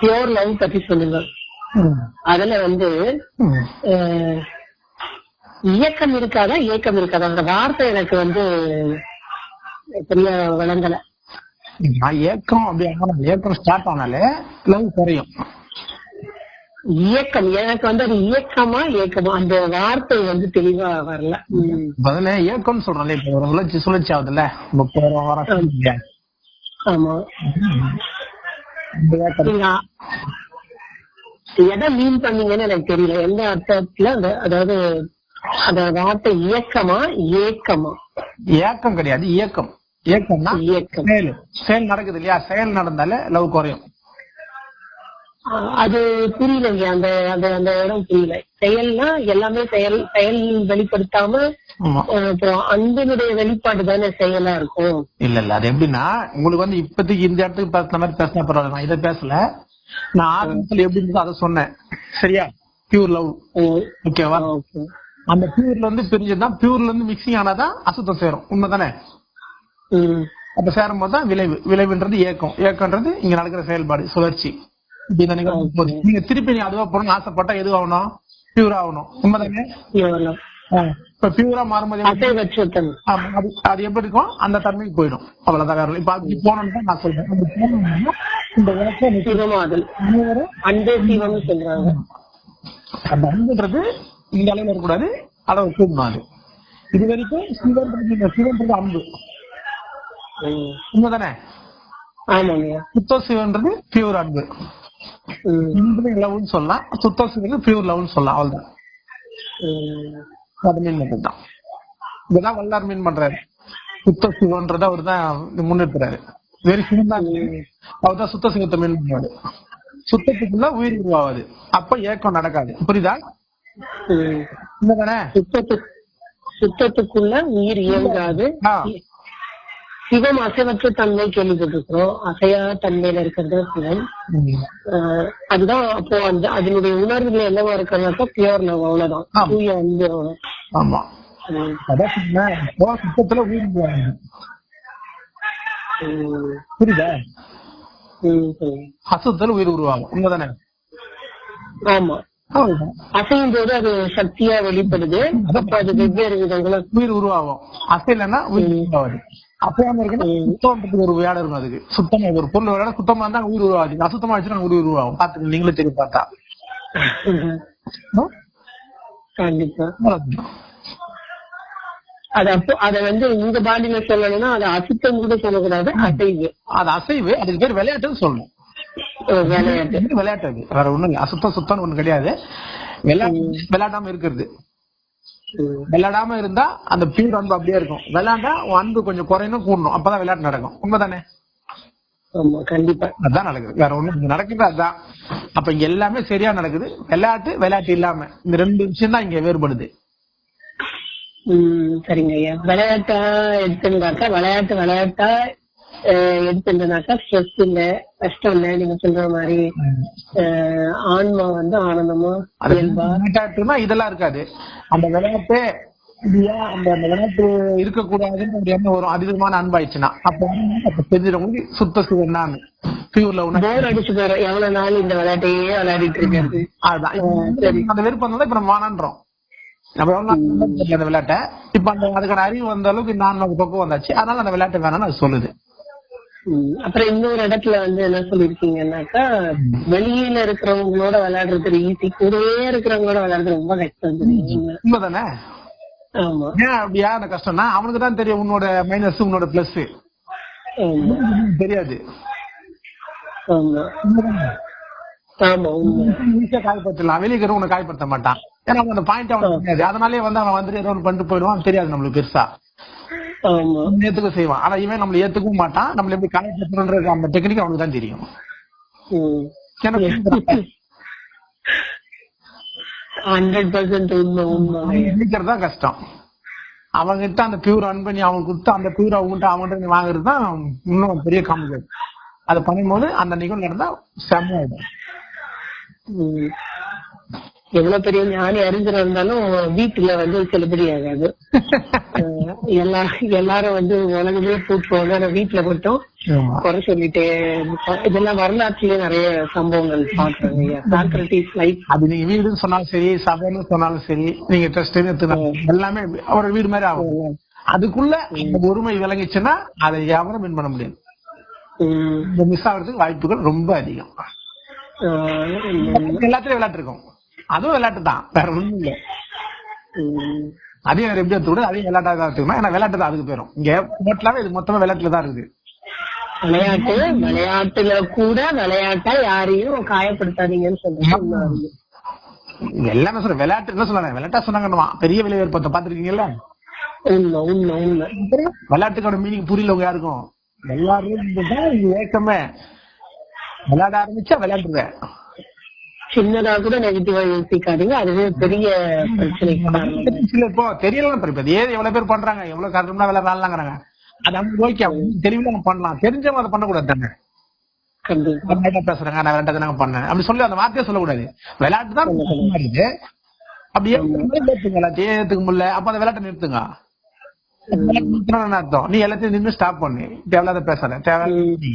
Pure love பத்தி சொல்லுங்க. அதுல வந்து இயக்கம் இருக்காதா இயக்கம் இருக்காதா? அந்த வார்த்தை எனக்கு வந்து சரியா விளங்கல நான் ஏக்கம் அப்படி ஆனால் ஏக்கம் ஸ்டார்ட் ஆனாலே லவ் குறையும். இயக்கம். எனக்கு வந்து அது இயக்கமா இயக்கமா? அந்த வார்த்தை வந்து தெளிவா வரல. பதில ஏக்கம்னு சொல்றேன்ல இப்ப ஒரு சுழற்சி சுழற்சி ஆகுதுல்ல. முப்பது? ஆமா. எதை மீன் பண்ணீங்கன்னு எனக்கு தெரியல. எந்த அர்த்தத்துல அதாவது அந்த வார்த்தை இயக்கமா ஏக்கமா? ஏக்கம் கிடையாது இயக்கம். இயக்கம்னா இயக்கம். செயல். செயல் நடக்குது இல்லையா? செயல் நடந்தாலே லவ் குறையும். அது புரியலைங்க. அந்த அந்த அந்த இடம் புரியல. செயல்னா எல்லாமே செயல் செயல் வெளிப்படுத்தாம அன்பினுடைய வெளிப்பாடு தானே செயலா இருக்கும். இல்ல இல்ல. அது எப்படின்னா உங்களுக்கு வந்து இப்போதைக்கு இந்த இடத்துக்கு பேசுன மாதிரி பேசினா பரவாயில்ல. நான் இதை பேசல. நான் ஆரம்பத்துல எப்படி இருந்ததோ அதை சொன்னேன். சரியா? பியூர் லவ் ஓகேவா. அந்த பியூர்ல இருந்து பிரிஞ்சதுதான். பியூர்ல இருந்து மிக்சிங் ஆனாதான் அசுத்தம் சேரும். உண்மைதானே? அப்ப சேரும் போது தான் விளைவு. விளைவுன்றது ஏக்கம். ஏக்கம்ன்றது இங்க நடக்கிற செயல்பாடு சுழற்சி. நீங்க திருப்பி நீ அதுவா போகணும்னு ஆசைப்பட்டா எது ஆகணும்? பியூர் ஆகணும். உண்மைதானே. இப்ப பியூரா மாறும்போது அது எப்படி இருக்கும் அந்த தன்மைக்கு போயிடும். அவ்வளவுதான் வேற. இப்ப அப்படி போனோம்னு நான் சொல்றேன். இந்த அனைவரும் சொல்றாங்க. அந்த அன்புன்றது இந்த அளவுல இருக்கக்கூடாது அளவு கூடணும் அது. இது வரைக்கும் சிவன்றது இந்த சிவன்றது அன்பு. உண்மைதானே? ஆமாங்க சுத்த சிவன்றது பியூர் அன்பு. உம், இன்பு லவ்னு சொல்லலாம் சுத்த சிவன் பியூர் லவ்னு சொல்லலாம் அவ்வளவுதான். அது மீன் மட்டும் தான். இதுதான் வல்லார் மீன் பண்றாரு. சுத்த சிவன்றத அவர் தான் முன்னிறுத்துறாரு. வெறும் சிவன் தான். அவர் தான் சுத்த சிவத்தை மீன் பண்ணுவாரு சுத்தத்துக்குள்ள உயிர் உருவாகுது அப்ப ஏக்கம் நடக்காது. புரியுதா? சுத்தத்துக்குள்ள உயிர் இயங்காது. சிவம் அசைவற்ற தன்மை கேள்விப்பட்டிருக்கிறோம். அசையா தன்மையில இருக்கிறது சிவம் அதுதான் அப்போ அந்த அதனுடைய உணர்வுகள் என்னவா இருக்கிறதாக்கா பியூர் லவ் அவ்வளவுதான். தூய அவ்வளவு. ஆமா. சுத்தத்துல புரியுதா. அசுத்தத்துல உயிர் உருவாகும். உண்மைதானே? ஆமா. அசையும் போது அது சக்தியா வெளிப்படுது. அப்ப அது வெவ்வேறு விதங்களா உயிர் உருவாகும். அசைலன்னா உயிர் உருவாகுது. அப்பயாம இருக்குன்னா சுத்தம்ன்றதுக்கு ஒரு வேலை இருக்கும் அதுக்கு. சுத்தமா ஒரு பொருள் வேலை சுத்தமா இருந்தா உயிர் உருவாது அசுத்தமா வச்சுன்னா உயிர் உருவாகும். பாத்துக்க நீங்களே தெரியும் பார்த்தா. அது அப்போ அத வந்து உங்க பாடியில சொல்லணும்னா அது அசுத்தம் கூட சொல்லக்கூடாது அசைவு. அது அசைவு. அதுக்கு பேர் விளையாட்டுன்னு சொல்லணும். விளையாட்டு. விளையாட்டு அது. வேற ஒண்ணும் அசுத்தம் சுத்தம் ஒண்ணு கிடையாது. விளையாட்டு விளையாடாம இருக்கிறது. விளையாடாம இருந்தா அந்த பியூர் அன்பு அப்படியே இருக்கும். விளையாண்டா அன்பு கொஞ்சம் குறையணும் கூடணும். அப்பதான் விளையாட்டு நடக்கும். உண்மைதானே? ஆமா கண்டிப்பா. அதான் நடக்குது. வேற இங்க நடக்குது அதான். அப்ப இங்க எல்லாமே சரியா நடக்குது. விளையாட்டு விளையாட்டு இல்லாம. இந்த ரெண்டு விஷயம் தான் இங்க வேறுபடுது. சரிங்க ஐயா. விளையாட்டா எடுத்துருந்தாக்கா விளையாட்டு விளையாட்டா அஹ், எடுத்துருந்தாக்கா ஸ்ட்ரெஸ் இல்ல. கஷ்டம் இல்ல நீங்க சொல்ற மாதிரி ஆன்மா வந்து ஆனந்தமா விளையாட்டுனா இதெல்லாம் இருக்காது. அந்த விளையாட்டு அந்த விளையாட்டு இருக்கக்கூடாதுன்னு ஒரு எண்ணம் வரும். அதிகமான அன்பாயிடுச்சுன்னா. அப்ப வந்து அப்ப தெரிஞ்சிடவங்களுக்கு சுத்த போற எவ்வளவு நாள் இந்த விளையாட்டையே விளையாடிட்டு இருக்கிறது அதுதான் அந்த விருப்பம் தான் இப்ப நம்ம வானான்றோம் அந்த விளையாட்டை? இப்ப அந்த அதுக்கான அறிவு வந்த அளவுக்கு நான் பக்கம் வந்தாச்சு. அதனால அந்த விளையாட்டு வேணாம்னு அது சொல்லுது. அப்புறம் இன்னொரு இடத்துல வந்து என்ன சொல்லிருக்கீங்கன்னாக்கா வெளியில இருக்கிறவங்களோட விளையாடுறது ஈஸி கூடவே இருக்கிறவங்களோட விளையாடுறது ரொம்ப கஷ்டம்? உண்மைதானே? ஆமா. ஏன் அப்படியா அந்த கஷ்டம்னா அவனுக்கு தான் தெரியும் உன்னோட மைனஸ் உன்னோட பிளஸ் தெரியாது. ஆமா. ஈஸியா காயப்படுத்தலாம் வெளியே உன்னை காயப்படுத்த மாட்டான். ஏன்னா அந்த பாயிண்ட் அவனுக்கு தெரியாது. அதனாலே வந்து அவன் வந்துட்டு ஏதோ ஒன்று பண்ணிட்டு போயிடுவான். தெரியாது நம்மளுக்கு பெருசா. ஏத்துக்க செய்வான். ஆனா இவன் நம்மள ஏத்துக்கவும் மாட்டான். நம்மள எப்படி காயப்படுத்தணுன்ற அந்த டெக்னிக் அவனுக்கு தான் தெரியும். ஹண்ட்ரட் பர்சன்ட் உண்மை உண்மை. நினைக்கிறது தான் கஷ்டம். அவன்கிட்ட அந்த பியூர் அன்பு நீ அவனுக்கு கொடுத்து அந்த பியூர் அவங்ககிட்ட அவங்ககிட்ட நீ வாங்குறது தான் இன்னும் பெரிய காம்ப்ளிகேட் அதை பண்ணும்போது அந்த நிகழ்வு நடந்தா செம்மையாயிடும். எவ்வளவு பெரிய ஞானி அறிஞர் இருந்தாலும் வீட்டுல வந்து செல்லுபடி ஆகாது. எல்லா எல்லாரும் வந்து உலகமே கூட்டுவாங்க ஆனா வீட்டுல மட்டும் குறை சொல்லிட்டே. இதெல்லாம் வரலாற்றுலயே நிறைய சம்பவங்கள் பாக்குறாங்க சாக்ரட்டிஸ் லைஃப் அது நீங்க வீடுன்னு சொன்னாலும் சரி சபைன்னு சொன்னாலும் சரி நீங்க ட்ரஸ்ட் எல்லாமே ஒரு வீடு மாதிரி ஆகும். அதுக்குள்ள ஒருமை விளங்கிச்சுன்னா அதை எவரும் வின் பண்ண முடியாது. இந்த மிஸ் ஆகிறதுக்கு வாய்ப்புகள் ரொம்ப அதிகம். எல்லாத்துலயும் விளையாட்டு இருக்கும். அதுவும் விளையாட்டு தான். வேற ஒண்ணும் இல்ல. அதையும் வேற எப்படி எடுத்து விட அதையும் விளையாட்டா தான் எடுத்துக்கணும் ஏன்னா விளையாட்டு தான் அதுக்கு போயிடும் இங்க டோட்டலாவே இது மொத்தமா விளையாட்டுல தான் இருக்குது. விளையாட்டு விளையாட்டுல கூட விளையாட்டா யாரையும் காயப்படுத்தாதீங்கன்னு சொல்றாங்க இது எல்லாமே சொல்றேன். விளையாட்டு என்ன சொன்னாங்க? விளையாட்டா சொன்னாங்கன்னுவா பெரிய விலை ஏற்படுத்த பாத்திருக்கீங்கல்ல விளையாட்டுக்கான மீனிங் புரியலவங்க யாருக்கும்? எல்லாரும் ஏக்கமே. விளையாட ஆரம்பிச்சா விளையாட்டுங்க சின்னதா கூட நெகட்டிவா யோசிக்காதீங்க. அதுவே பெரிய பிரச்சனைக்கு இப்போ ஏது எவ்வளவு பேர் பண்றாங்க? எவ்வளவு கரெக்டா விளையாடலாங்கிறாங்க அது அவங்க ஓகே தெரியல நம்ம பண்ணலாம். தெரிஞ்சவங்க அதை பண்ணக்கூடாது தானே? பேசுறாங்க? நான் விளையாட்டு தானே பண்ணேன். அப்படி சொல்லி அந்த வார்த்தையே சொல்லக்கூடாது. விளையாட்டு தான் அப்படி ஏத்துக்க முடியல அப்ப அந்த விளையாட்டை நிறுத்துங்க. அர்த்தம்? நீ எல்லாத்தையும் நின்று ஸ்டாப் பண்ணு. தேவையில்லாத பேசாத தேவையில்லாத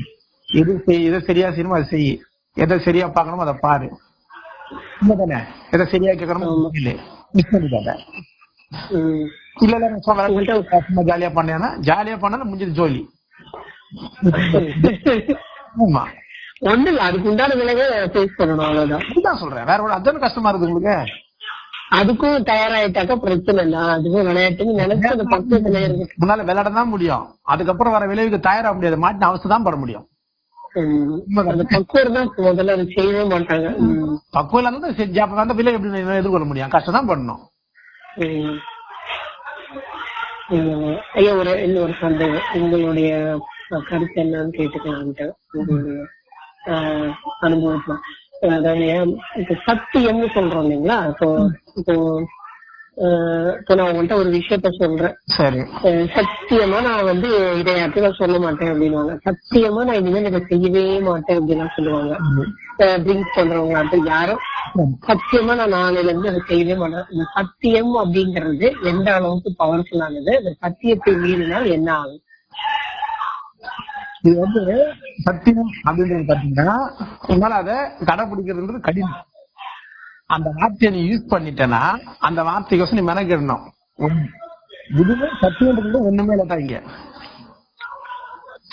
எது செய் எதை சரியா செய்யணுமோ அதை செய். எதை சரியா பார்க்கணுமோ அதை பாரு. உண்மைதானே எதை சரியா கேட்கணுமோ இல்லை மிஸ் உம் இல்ல இல்ல நான் சொல்றேன் ஜாலியா பண்ணேன்னா ஜாலியா பண்ணா முடிஞ்சது ஜோலி ஆமா ஒண்ணு இல்ல அதுக்கு உண்டான விளைவை ஃபேஸ் பண்ணணும் அவ்வளவுதான் அதுதான் சொல்றேன் வேற ஒரு அதான கஷ்டமா இருக்குது உங்களுக்கு அதுக்கும் தயாராயிட்டாக்க பிரச்சனை இல்ல அதுவும் விளையாட்டுன்னு நினைச்சு அந்த பக்கத்துல இருக்கு முன்னால விளையாட தான் முடியும் அதுக்கப்புறம் வர விளைவுக்கு தயாராக முடியாது மாட்டின அவஸ்தை தான் பட முடியும் உம் அந்த பக்குவர் தான் முதல்ல அதை செய்யவே மாட்டாங்க. பக்குவம் இல்லாத செஞ்சு அப்ப அந்த விலை எப்படி எதிர்கொள்ள முடியும்? கஷ்டம் தான் பண்ணணும் ஐயா ஒரு இன்னொரு சந்தேகம். உங்களுடைய கருத்து என்னன்னு கேட்டுக்கலான்ட்டு உங்களுடைய அனுபவத்துல. அதாவது இப்ப சத்தியம்னு சொல்றோம் இல்லைங்களா? இப்போ இப்போ இப்போ நான் உங்கள்கிட்ட ஒரு விஷயத்த சொல்றேன். சரி. சத்தியமா நான் வந்து இதை யார்ட்டும் சொல்ல மாட்டேன் அப்படின்னுவாங்க. சத்தியமா நான் இனிமேல் இதை செய்யவே மாட்டேன் அப்படின்னு சொல்லுவாங்க. ட்ரிங்க்ஸ் பண்றவங்க யாரும் சத்தியமா நான் நாளையில இருந்து அதை செய்யவே மாட்டேன். இந்த சத்தியம் அப்படிங்கிறது எந்த அளவுக்கு பவர்ஃபுல்லானது இந்த சத்தியத்தை மீறினால் என்ன ஆகும்? இது வந்து சத்தியம் அப்படின்றது பாத்தீங்கன்னா உன்னால அதை கடைபிடிக்கிறதுன்றது கடினம். அந்த வார்த்தையை நீ யூஸ் பண்ணிட்டேன்னா அந்த வார்த்தைக்கோசம் நீ மெனக்கிடணும். இதுவே சத்தியம்ன்றது ஒண்ணுமே இல்ல இங்க.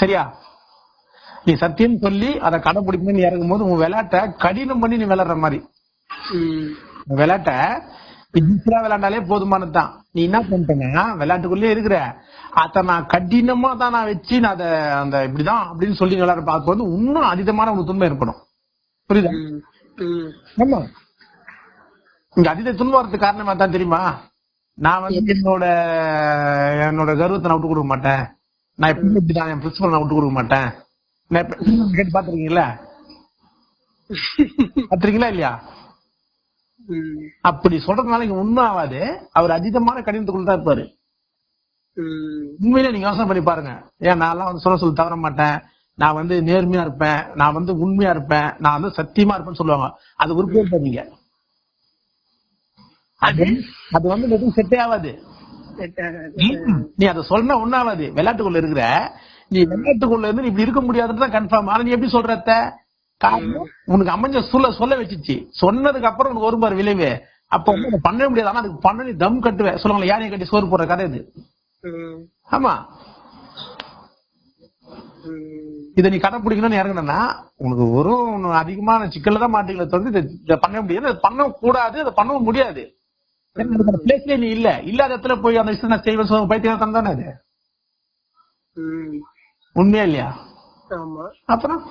சரியா? நீ சத்தியம் சொல்லி அதை கடைபிடிக்கணும்னு இறங்கும் போது உன் விளையாட்டை கடினம் பண்ணி நீ விளையாடுற மாதிரி. விளையாட்டை ஈஸியா விளையாண்டாலே போதுமானதுதான் நீ என்ன பண்ணிட்டேன்னா விளையாட்டுக்குள்ளே இருக்கிற அத நான் கடினமா தான் நான் வச்சு நான் அதை அந்த இப்படிதான் அப்படின்னு சொல்லி விளையாட பார்க்கும்போது இன்னும் அதீதமான ஒரு துன்பம் ஏற்படும். புரியுதா? ஆமா. இங்க அதீத துன்பம் வரதுக்கு காரணமா தான் தெரியுமா? நான் வந்து என்னோட என்னோட கர்வத்தை நான் விட்டு கொடுக்க மாட்டேன். நான் எப்பவுமே இப்படிதான் என் பிரின்சிபல் நான் விட்டு கொடுக்க மாட்டேன். நான் கேட்டு பாத்துருக்கீங்களா பாத்துருக்கீங்களா இல்லையா? அப்படி சொல்றதுனால இங்க உண்மை ஆகாது. அவர் அதீதமான கடினத்துக்குள்ள தான் இருப்பாரு. உண்மையிலே நீங்க யோசனை பண்ணி பாருங்க. ஏன் நான் வந்து சொல்ல சொல்ல தவற மாட்டேன். நான் வந்து நேர்மையா இருப்பேன். நான் வந்து உண்மையா இருப்பேன். நான் வந்து சத்தியமா இருப்பேன்னு சொல்லுவாங்க. அது உருப்பே இருப்பீங்க அது? அது? வந்து எதுவும் செட்டே ஆகாது. நீ அதை சொன்ன ஒண்ணாவது விளையாட்டுக்குள்ள இருக்கிற நீ விளையாட்டுக்குள்ள இருந்து இப்படி இருக்க முடியாதுன்னு கன்ஃபார்ம் ஆனா நீ எப்படி சொல்ற அத்தை? காரணம் உனக்கு அமைஞ்ச சொல்ல சொல்ல வச்சுச்சு. சொன்னதுக்கு அப்புறம் உனக்கு ஒரு பாரு விளைவு. அப்ப வந்து அதை பண்ணவே முடியாது. ஆனா அதுக்கு பண்ண நீ தம் கட்டுவேன் சொல்லுவாங்க யானையை கட்டி சோறு போடுற கதை இது. ஆமா. இதை நீ கடைப்பிடிக்கணும்னு இறங்கினா உனக்கு ஒரு அதிகமான சிக்கல்ல தான் மாட்டீங்களே தவிர்த்து இதை- பண்ண முடியாது. அதை பண்ண கூடாது அதை பண்ணவும் முடியாது. பிளேஸ்லயே நீ இல்ல. இல்லாத இடத்துல போய் அந்த விஷயம் நான் செய்வேன் சொல்லுவாங்க பைத்தியம் தானே அது? உண்மையா இல்லையா? அப்புறம்?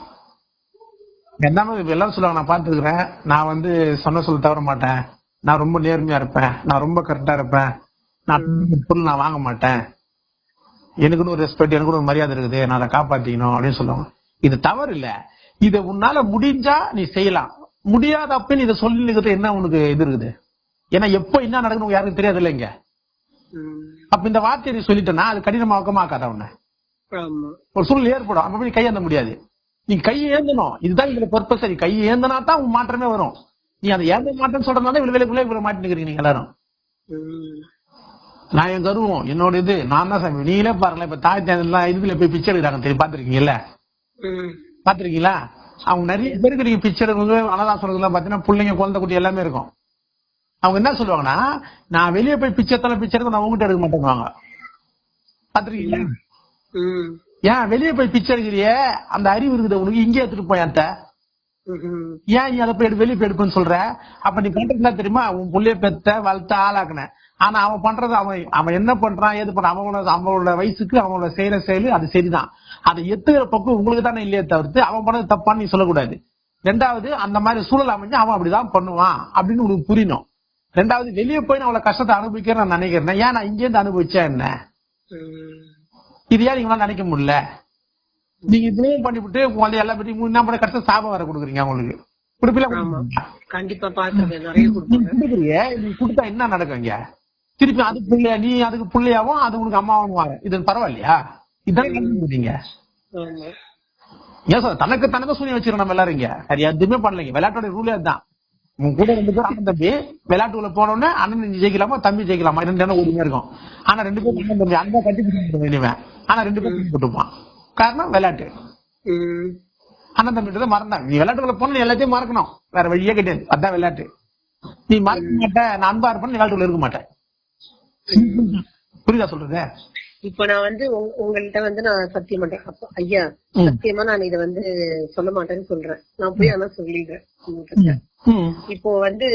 எல்லாமே எல்லாரும் சொல்லுவாங்க நான் பார்த்துருக்கிறேன். நான் வந்து சொன்ன சொல்ல தவற மாட்டேன். நான் ரொம்ப நேர்மையா இருப்பேன். நான் ரொம்ப கரெக்டா இருப்பேன். நான் பொருள் நான் வாங்க மாட்டேன். எனக்குன்னு ஒரு ரெஸ்பெக்ட் எனக்குன்னு ஒரு மரியாதை இருக்குது. நான் அதை காப்பாத்திக்கணும் அப்படின்னு சொல்லுவாங்க. இது தவறு இல்ல. இதை உன்னால முடிஞ்சா நீ செய்யலாம். முடியாத அப்ப நீ இதை சொல்லி என்ன உனக்கு இது இருக்குது? ஏன்னா எப்போ என்ன உனக்கு யாருக்கும் தெரியாது இல்லைங்க அப்ப இந்த வார்த்தையை நீ சொல்லிட்டேன்னா அது கடினமாக்கமாக்காத உன்னை ஒரு சூழ்நிலை ஏற்படும். அப்ப போய் கை ஏந்த முடியாது. நீ கை ஏந்தணும். இதுதான் இதுல பர்பஸ் நீ கை ஏந்தனா தான் உன் மாற்றமே வரும். நீ அதை ஏற்ற மாட்டேன்னு சொல்றதுனால இவ்வளவு வேலைக்குள்ளே இவ்வளவு மாட்டி நிக்கிறீங்க நீங்க எல்லாரும். நான் என் கருவம் என்னோட இது. நான் தான் சாமி. நீங்களே பாருங்களேன். இப்ப தாய் தேர்தலாம் இதுல போய் பிச்சை எடுக்கிறாங்க தெரியும்? பாத்திருக்கீங்கல்ல ம். பாத்திருக்கீங்களா அவங்க நிறைய பேருக்கு நீங்க பிச்சை எடுக்கணும் அனாதாசனங்கள்லாம் பாத்தீங்கன்னா பிள்ளைங்க குழந்தை குட்டி எல்லாமே இருக்கும். அவங்க என்ன சொல்லுவாங்கன்னா நான் வெளியே போய் பிச்சை தலை பிச்சை எடுக்க நான் உங்ககிட்ட எடுக்க மாட்டேங்குவாங்க பாத்திருக்கீங்களா. ஏன் வெளியே போய் பிச்சை எடுக்கிறியே? அந்த அறிவு இருக்குது உனக்கு. இங்கே எடுத்துட்டு போய் அந்த. ஏன் நீ அதை போய் வெளியே போய் எடுப்பேன்னு சொல்ற? அப்ப நீ பண்றது என்ன தெரியுமா? உன் புள்ளைய பெத்த வளர்த்த ஆளாக்குன. ஆனா அவன் பண்றது அவன் அவன் என்ன பண்றான் ஏது பண்றான்? அவனோட அவனோட வயசுக்கு அவனோட செய்யற செயல் அது சரிதான். அதை எத்துக்கிற பக்கம் உங்களுக்கு தானே இல்லையே தவிர்த்து அவன் பண்ணது தப்பான்னு நீ சொல்லக்கூடாது. ரெண்டாவது அந்த மாதிரி சூழல் அமைஞ்சு அவன் அப்படிதான் பண்ணுவான் அப்படின்னு உனக்கு புரியணும். ரெண்டாவது வெளியே போய் நான் அவ்வளவு கஷ்டத்தை அனுபவிக்கிறேன் நான் நினைக்கிறேன். ஏன் நான் இங்கே இருந்து அனுபவிச்சா என்ன. இது ஏன் நீங்களால நினைக்க முடியல? நீங்க இதுவும் பண்ணிவிட்டு உங்களை எல்லா பத்தி என்ன பண்ண கஷ்டம் சாபம் வர கொடுக்குறீங்க அவங்களுக்கு. கண்டிப்பா கொடுத்தா என்ன நடக்கும் இங்க? திருப்பி அது பிள்ளையா நீ அதுக்கு பிள்ளையாவும் அது உனக்கு அம்மாவும் வாங்க இது பரவாயில்லையா? இதான் நீங்க ஆமா. ஏன் சார் தனக்கு தனக்கு சூனியம் வச்சிருக்கோம் நம்ம எல்லாரும் இங்க. அது எதுவுமே பண்ணலைங்க. விளையாட்டோட ரூலே அதுதான். உங்க கூட ரெண்டு பேரும் அண்ணன் தம்பி விளையாட்டுக்குள்ள போன உடனே அண்ணன் ஜெயிக்கலாமா தம்பி ஜெயிக்கலாமா? ரெண்டு இடம் ஒருமையா இருக்கும். ஆனா ரெண்டு பேரும் அண்ணன் தம்பி அண்ணன் கட்டி பிடிச்சிட்டு இனிமே. ஆனா ரெண்டு பேரும் போட்டுப்பான். காரணம் விளையாட்டு. அண்ணன் தம்பிட்டு தான் மறந்தான். நீ விளையாட்டுக்குள்ள போன எல்லாத்தையும் மறக்கணும். வேற வழியே கிடையாது. அதான் விளையாட்டு. நீ மறக்க மாட்ட நான் அன்பா இருப்பேன் விளையாட்டுக்குள்ள இருக்க மாட்டேன். புரியுதா சொல்றது? இப்ப நான் வந்து உங்க- உங்கள்ட்ட வந்து நான் சத்தியம் மாட்டேன் அப்ப ஐயா. சத்தியமா நான் இத வந்து சொல்ல மாட்டேன்னு சொல்றேன். நான் போய் ஆனா சொல்லிடுறேன். இப்போ வந்து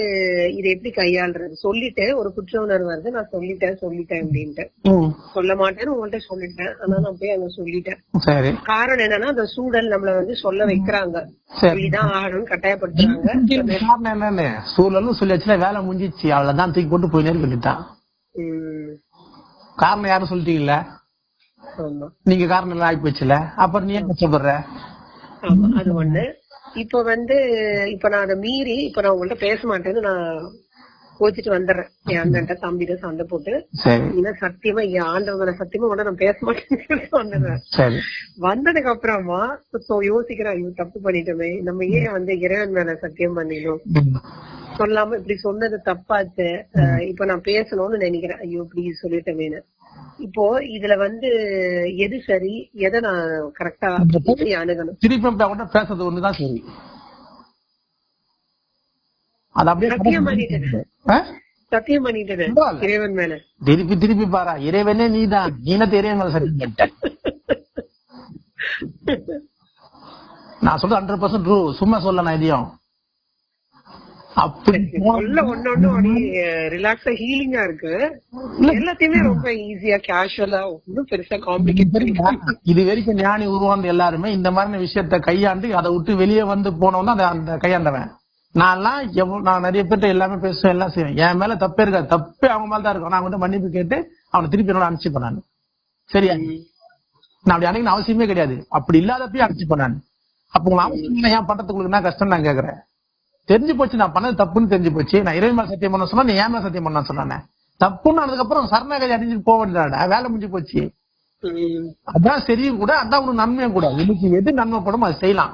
இதை எப்படி கையாளுறது? சொல்லிட்டேன். ஒரு குற்ற உணர்வு வருது. நான் சொல்லிட்டேன் சொல்லிட்டேன் அப்படின்ட்டு. சொல்ல மாட்டேன்னு உங்கள்ட்ட சொல்லிட்டேன். ஆனா நான் போய் அங்க சொல்லிட்டேன். காரணம் என்னன்னா அந்த சூழல் நம்மள வந்து சொல்ல வைக்கிறாங்க. சொல்லிதான் ஆகணும்னு கட்டாயப்படுத்துறாங்க. சூழலும் சொல்லியாச்சுல வேலை முடிஞ்சிச்சு. அவ்வளவுதான். தூக்கி போட்டு போய் உம் காரணம் யாரும் சொல்லிட்டீங்கல்ல? நீங்க காரணம் எல்லாம் ஆகி போச்சுல அப்புறம் நீ ஏன் கஷ்டப்படுற? அது ஒண்ணு. இப்ப வந்து இப்ப நான் அதை மீறி இப்ப நான் உங்கள்ட்ட பேச மாட்டேன்னு நான் கோச்சிட்டு வந்துடுறேன் என் அண்ணன்ட்ட தம்பிட்ட சண்டை போட்டு ஏன்னா சத்தியமா என் ஆண்டவங்களை சத்தியமா கூட நான் பேச மாட்டேன்னு வந்துடுறேன் வந்ததுக்கு அப்புறமா யோசிக்கிறேன் ஐயோ தப்பு பண்ணிட்டோமே. நம்ம ஏன் வந்து இறைவன் மேல சத்தியம் பண்ணிடணும் ம். சொல்லாம இப்படி சொன்னது தப்பாச்சு. இப்ப நான் பேசணும்னு நினைக்கிறேன். ஐயோ இப்படி சொல்லிட்டேன்னு இப்போ இதுல வந்து எது சரி? எதை நான் கரெக்டா அணுகணும்? திருப்பி அவன்கிட்ட பேசுறது ஒண்ணுதான் சரி. அது அப்படியே சத்தியம் பண்ணிட்டேன். இறைவன் மேல. திருப்பி திருப்பி பாரா. இறைவனே நீதான். நீனத்தை இறைவன் சரி பண்ணிட்ட. நான் சொல்றது ஹண்ட்ரட் பர்சன்ட் ட்ரூ சும்மா சொல்ல நான் இதையும் அப்படி சொல்ல ரிலாக்ஸா ஹீலிங்கா இருக்கு. எல்லாத்தையுமே ரொம்ப ஈஸியா கேஷுவலா ஒன்னும் பெருசா காம்ப்ளிகேட் இது வரைக்கும் ஞானி உருவாந்த எல்லாருமே இந்த மாதிரி விஷயத்த கையாண்டு அதை விட்டு வெளியே வந்து போனவன் தான் அந்த- கையாண்டவன். நான்லாம் எவ்வளவு நான் நிறைய பேர்ட்ட எல்லாமே பேசுவேன் எல்லாம் செய்வேன். என் மேல தப்பே இருக்காது. தப்பே அவங்க மேல தான் இருக்கும். நான் வந்து மன்னிப்பு கேட்டு அவனை திருப்பி என்னோட அனுப்பிச்சுப்பேன் நான். சரியா? நான் அப்படி அன்னைக்கு அவசியமே கிடையாது. அப்படி இல்லாதப்பயும் அனுப்பிச்சுப்பேன் நான். அப்ப உங்க அவசியம் ஏன் பண்றதுக்கு என்ன கஷ்டம் நான் கேக்குறேன்? தெரிஞ்சு போச்சு நான் பண்ணது தப்புன்னு தெரிஞ்சு போச்சு. நான் இறைவன் மேல சத்தியம் பண்ண சொன்னா நீ ஏன் சத்தியம் பண்ண சொன்னானே. தப்புன்னு அதுக்கப்புறம் சரணாகதி அடைஞ்சிட்டு போக வேண்டியதாடா வேலை முடிஞ்சு போச்சு. அதான் சரியும் கூட அதான் உனக்கு நன்மையும் கூட. உனக்கு எது நன்மைப்படும் அது செய்யலாம்.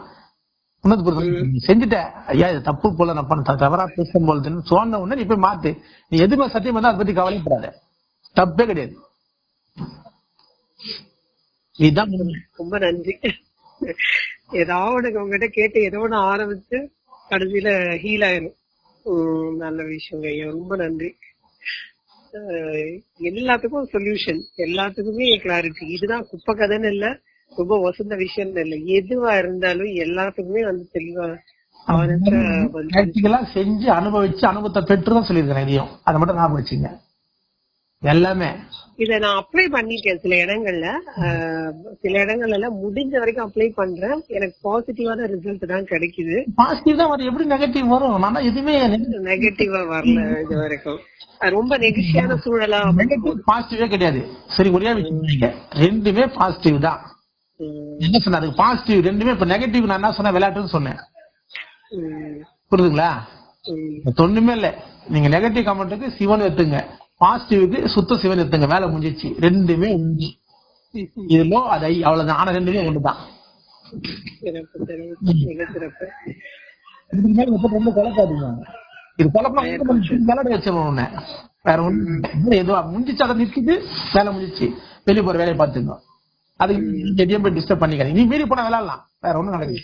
உனது புரியுது நீ செஞ்சுட்ட. ஐயா இது தப்பு போல நான் பண்ண தவறா பேசும் போலதுன்னு சொன்ன உடனே நீ போய் மாத்து. நீ எதுவுமே சத்தியம் பண்ணா அதை பத்தி கவலைப்படாத. தப்பே கிடையாது. இதுதான். ரொம்ப நன்றி. ஏதாவது உங்ககிட்ட கேட்டு ஏதோ ஒண்ணு ஆரம்பிச்சு கடைசியில ஹீல் ஆயிரும். நல்ல விஷயங்க ஐயா. ரொம்ப நன்றி. எல்லாத்துக்கும் சொல்யூஷன் எல்லாத்துக்குமே கிளாரிட்டி இதுதான் குப்பை கதைன்னு இல்ல ரொம்ப வசந்த விஷயம் இல்ல. எதுவா இருந்தாலும் எல்லாத்துக்குமே வந்து தெளிவா அவனுக்கு செஞ்சு அனுபவிச்சு அனுபவத்தை பெற்றுதான் சொல்லியிருக்கேன் இதையும். அதை மட்டும் ஞாபகம் வச்சுங்க. எல்லாமே. இத நான் அப்ளை பண்ணிருக்கேன் சில இடங்கள்ல. சில இடங்கள்ல எல்லாம் முடிஞ்ச வரைக்கும் அப்ளை பண்றேன். எனக்கு பாசிட்டிவான ரிசல்ட் தான் கிடைக்குது. பாசிட்டிவ் தான் வரும். எப்படி நெகட்டிவ் வரும்? நான் எதுவுமே நெகட்டிவா வரல இது வரைக்கும். ரொம்ப நெகிழ்ச்சியான சூழலா நெகட்டிவ் பாசிட்டிவே கிடையாது. சரி ஒரே ரெண்டுமே பாசிட்டிவ் தான். என்ன சொன்ன அதுக்கு பாசிட்டிவ் ரெண்டுமே இப்ப நெகட்டிவ் நான் என்ன சொன்னேன்? விளையாட்டுன்னு சொன்னேன். புரியுதுங்களா? ஒண்ணுமே இல்ல. நீங்க நெகட்டிவ் கமெண்ட்டுக்கு சிவன் எடுத்துங்க பாசிட்டிவ்க்கு சுத்த சிவன் எடுத்துங்க வேலை முடிஞ்சிச்சு ரெண்டுமே உண்மை இதுலோ அது ஐ அவ்வளவுதான். ஆனா ரெண்டுமே ஒண்ணுதான். இதுக்கு மேல குழப்பாதீங்க இது குழப்பம் விளையாட வச்சிடணும் உன்னை. வேற ஒண்ணு ஏதோ முடிஞ்சிச்சு அதை நிற்கிது வேலை முடிஞ்சிச்சு. வெளியே போற வேலையை பார்த்துங்க அதுக்கு நீங்க எதையும் போய் டிஸ்டர்ப் பண்ணிக்காதீங்க. நீ மீறி போனா விளையாடலாம். வேற ஒண்ணும் நடக்குது.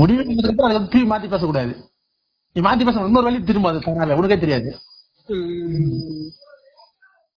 முடிவு அதை திரும்பி மாத்தி பேசக்கூடாது. நீ மாத்தி பேச இன்னொரு வழி திரும்ப அது உனக்கே தெரியாது.